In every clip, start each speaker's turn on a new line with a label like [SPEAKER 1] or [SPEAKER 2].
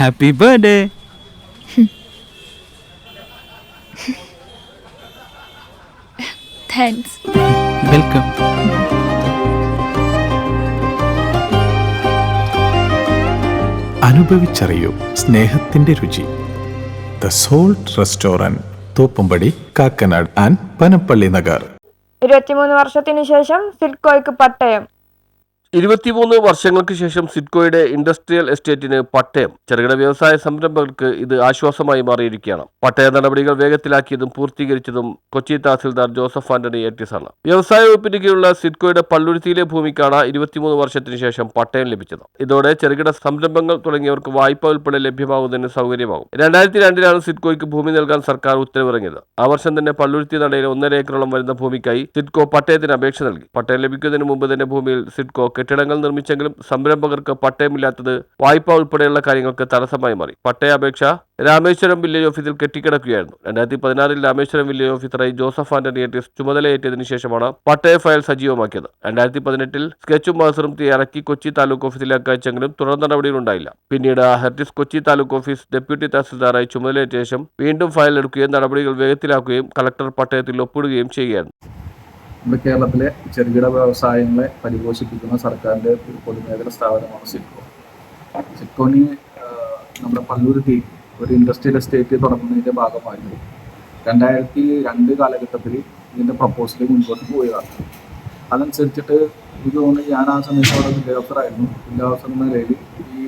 [SPEAKER 1] Happy birthday
[SPEAKER 2] thanks
[SPEAKER 1] welcome
[SPEAKER 3] അനുഭവിച്ചറിയൂ സ്നേഹത്തിന്റെ രുചി. The Salt restaurant Thoppumpady Kakkanad and Panampilly Nagar.
[SPEAKER 4] ഇരുപത്തിമൂന്ന് വർഷത്തിനു ശേഷം സിൽക്കോയ്ക്ക് പട്ടയം.
[SPEAKER 5] ഇരുപത്തിമൂന്ന് വർഷങ്ങൾക്ക് ശേഷം സിഡ്കോയുടെ ഇൻഡസ്ട്രിയൽ എസ്റ്റേറ്റിന് പട്ടയം. ചെറുകിട വ്യവസായ സംരംഭകർക്ക് ഇത് ആശ്വാസമായി മാറിയിരിക്കുകയാണ്. പട്ടയ നടപടികൾ വേഗത്തിലാക്കിയതും പൂർത്തീകരിച്ചതും കൊച്ചി തഹസിൽദാർ ജോസഫ് ആന്റണി ഏറ്റിസാണ് വ്യവസായ വകുപ്പിന് കീഴിലുള്ള സിഡ്കോയുടെ പള്ളുരുത്തിയിലെ ഭൂമിക്കാണ് ഇരുപത്തിമൂന്ന് വർഷത്തിന് ശേഷം പട്ടയം ലഭിച്ചത്. ഇതോടെ ചെറുകിട സംരംഭങ്ങൾ തുടങ്ങിയവർക്ക് വായ്പ ഉൾപ്പെടെ ലഭ്യമാകുന്നതിന് സൗകര്യമാകും. രണ്ടായിരത്തി രണ്ടിലാണ് സിഡ്കോയ്ക്ക് ഭൂമി നൽകാൻ സർക്കാർ ഉത്തരവിറങ്ങിയത്. ആ വർഷം തന്നെ പള്ളുരുത്തി നടയിൽ ഒന്നര ഏക്കറോളം വരുന്ന ഭൂമിക്കായി സിഡ്കോ പട്ടയത്തിന് അപേക്ഷ നൽകി. പട്ടയം ലഭിക്കുന്നതിന് മുമ്പ് തന്നെ ഭൂമിയിൽ സിഡ്കോ കെട്ടിടങ്ങൾ നിർമ്മിച്ചെങ്കിലും സംരംഭകർക്ക് പട്ടയമില്ലാത്തത് വായ്പ ഉൾപ്പെടെയുള്ള കാര്യങ്ങൾക്ക് തടസ്സമായി മാറി. പട്ടയ അപേക്ഷ രാമേശ്വരം വില്ലേജ് ഓഫീസിൽ കെട്ടിക്കിടക്കുകയായിരുന്നു. രണ്ടായിരത്തി പതിനാറിൽ രാമേശ്വരം വില്ലേജ് ഓഫീസറായി ജോസഫ് ആന്റണി എട്ടിസ് ചുമതലയേറ്റതിനു ശേഷമാണ് പട്ടയ ഫയൽ സജീവമാക്കിയത്. രണ്ടായിരത്തി പതിനെട്ടിൽ സ്കെച്ചും മാസറും ഇറക്കി കൊച്ചി താലൂക്ക് ഓഫീസിലേക്ക് അയച്ചെങ്കിലും തുടർ നടപടികളുണ്ടായില്ല. പിന്നീട് ഹെർട്ടിസ് കൊച്ചി താലൂക്ക് ഓഫീസ് ഡെപ്യൂട്ടി തഹസിൽദാറായി ചുമതലയേറ്റ ശേഷം വീണ്ടും ഫയൽ എടുക്കുകയും നടപടികൾ വേഗത്തിലാക്കുകയും കളക്ടർ പട്ടയത്തിൽ ഒപ്പിടുകയും ചെയ്യുകയായിരുന്നു.
[SPEAKER 6] നമ്മുടെ കേരളത്തിലെ ചെറുകിട വ്യവസായങ്ങളെ പരിപോഷിപ്പിക്കുന്ന സർക്കാരിന്റെ ഒരു പൊതുമേഖല സ്ഥാപനമാണ് സിഡ്കോ സിഡ്കോന് നമ്മുടെ നമ്മുടെ പള്ളൂരുത്തി ഒരു ഇൻഡസ്ട്രിയൽ എസ്റ്റേറ്റ് തുടങ്ങുന്നതിന്റെ ഭാഗമായിരുന്നു. രണ്ടായിരത്തി രണ്ട് കാലഘട്ടത്തിൽ ഇതിന്റെ പ്രപ്പോസൽ മുൻപോട്ട് പോയതാണ് അതനുസരിച്ചിട്ട് എനിക്ക് തോന്നുന്നു ഞാൻ ആ സമയത്ത് അവിടെ ജില്ലാ ഉദ്യോഗസ്ഥർ എന്ന നിലയിൽ ഈ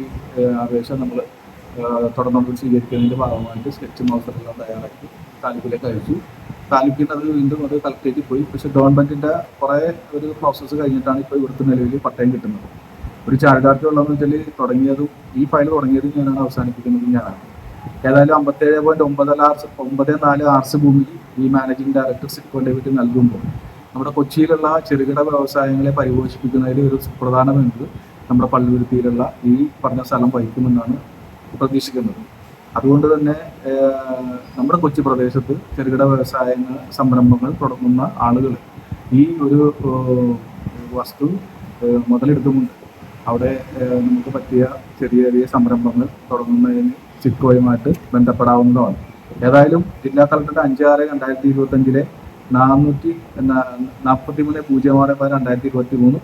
[SPEAKER 6] അപേക്ഷ നമ്മൾ തുടർന്നുകൊണ്ട് സ്വീകരിക്കുന്നതിന്റെ ഭാഗമായിട്ട് സ്കെച്ച് മൗസറെല്ലാം തയ്യാറാക്കി താലൂക്കിലേക്ക് അയച്ചു. താലൂക്കിൽ അത് വീണ്ടും അത് കളക്ടറേറ്റിൽ പോയി. പക്ഷെ ഗവൺമെന്റിന്റെ കുറെ ഒരു പ്രോസസ്സ് കഴിഞ്ഞിട്ടാണ് ഇപ്പോൾ ഇവിടുത്തെ നിലവിൽ പട്ടയം കിട്ടുന്നത്. ഒരു ചാരിതാർത്ഥ്യം ഉള്ളതെന്ന് വെച്ചാൽ തുടങ്ങിയതും ഈ ഫയൽ തുടങ്ങിയതും ഞാനാണ് അവസാനിപ്പിക്കുന്നത് ഞാനാണ്. ഏതായാലും അമ്പത്തേഴ് പോയിന്റ് ഒമ്പത് ആർസ് ഒമ്പത് നാല് ആർസ് ഭൂമി ഈ മാനേജിംഗ് ഡയറക്ടർ സിക്കോന്റെ വീട്ടിൽ നൽകുമ്പോൾ നമ്മുടെ കൊച്ചിയിലുള്ള ചെറുകിട വ്യവസായങ്ങളെ പരിപോഷിപ്പിക്കുന്നതിൽ ഒരു സുപ്രധാന പങ്ക് നമ്മുടെ പള്ളുരുത്തിയിലുള്ള ഈ പറഞ്ഞ സ്ഥലം വഹിക്കുമെന്നാണ് പ്രതീക്ഷിക്കുന്നത്. അതുകൊണ്ട് തന്നെ നമ്മുടെ കൊച്ചി പ്രദേശത്ത് ചെറുകിട വ്യവസായങ്ങൾ സംരംഭങ്ങൾ തുടങ്ങുന്ന ആളുകൾ ഈ ഒരു വസ്തു മുതലെടുക്കുന്നുണ്ട് അവിടെ നമുക്ക് പറ്റിയ ചെറിയ ചെറിയ സംരംഭങ്ങൾ തുടങ്ങുന്നതിന് ചിക്കോയുമായിട്ട് ബന്ധപ്പെടാവുന്നതാണ്. ഏതായാലും ജില്ലാ കളക്ടറുടെ അഞ്ച് ആറ് രണ്ടായിരത്തി ഇരുപത്തി അഞ്ചിലെ നാനൂറ്റി നാൽപ്പത്തി മൂന്ന് പൂജ്യം ആറ് പതിനാറ് രണ്ടായിരത്തി ഇരുപത്തി മൂന്ന്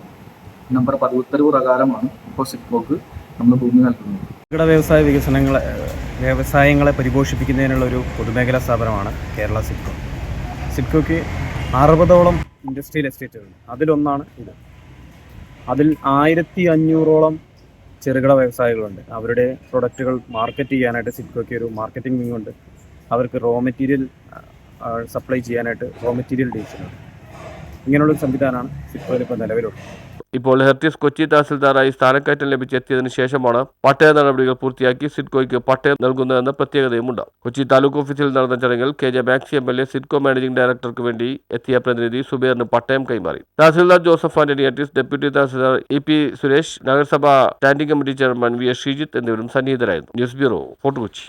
[SPEAKER 6] നമ്പർ പതിവുത്തരവ് പ്രകാരമാണ് ഇപ്പോൾ സിക്കോക്ക് നമ്മൾ ഭൂമി നൽകുന്നത്.
[SPEAKER 7] വ്യവസായ വികസനങ്ങളെ വ്യവസായങ്ങളെ പരിപോഷിപ്പിക്കുന്നതിനുള്ള ഒരു പൊതുമേഖലാ സ്ഥാപനമാണ് കേരള സിഡ്കോ. സിഡ്കോയ്ക്ക് അറുപതോളം ഇൻഡസ്ട്രിയൽ എസ്റ്റേറ്റുകളുണ്ട് അതിലൊന്നാണ് ഇത്. അതിൽ ആയിരത്തി അഞ്ഞൂറോളം ചെറുകിട വ്യവസായികളുണ്ട്. അവരുടെ പ്രൊഡക്റ്റുകൾ മാർക്കറ്റ് ചെയ്യാനായിട്ട് സിഡ്കോയ്ക്ക് ഒരു മാർക്കറ്റിംഗ് വിങ് ഉണ്ട്. അവർക്ക് റോ മെറ്റീരിയൽ സപ്ലൈ ചെയ്യാനായിട്ട് റോ മെറ്റീരിയൽ ഡിവിഷനുണ്ട് ഇങ്ങനെയുള്ള സംവിധാനമാണ് സിഡ്കോയിൽ ഇപ്പോൾ നിലവിലുള്ളത്.
[SPEAKER 5] ഇപ്പോൾ ഹെർട്ടിസ് കൊച്ചി തഹസിൽദാറായി സ്ഥാനക്കയറ്റം ലഭിച്ചെത്തിയതിനു ശേഷമാണ് പട്ടയ നടപടികൾ പൂർത്തിയാക്കി സിഡ്കോയ്ക്ക് പട്ടയം നൽകുന്നതെന്ന പ്രത്യേകതയുമുണ്ട്. കൊച്ചി താലൂക്ക് ഓഫീസിൽ നടന്ന ചടങ്ങിൽ K J Maxi M L A SIDCO managing ഡയറക്ടർക്ക് വേണ്ടി എത്തിയ പ്രതിനിധി സുബേറിന് പട്ടയം കൈമാറി. Tahsildar Joseph Antony ഹെർട്ടിസ് deputy tahsildar E P Suresh നഗരസഭാ standing committee chairman V S Sreejith എന്നിവരും സന്നിഹിതരായിരുന്നു. News bureau Fort Kochi.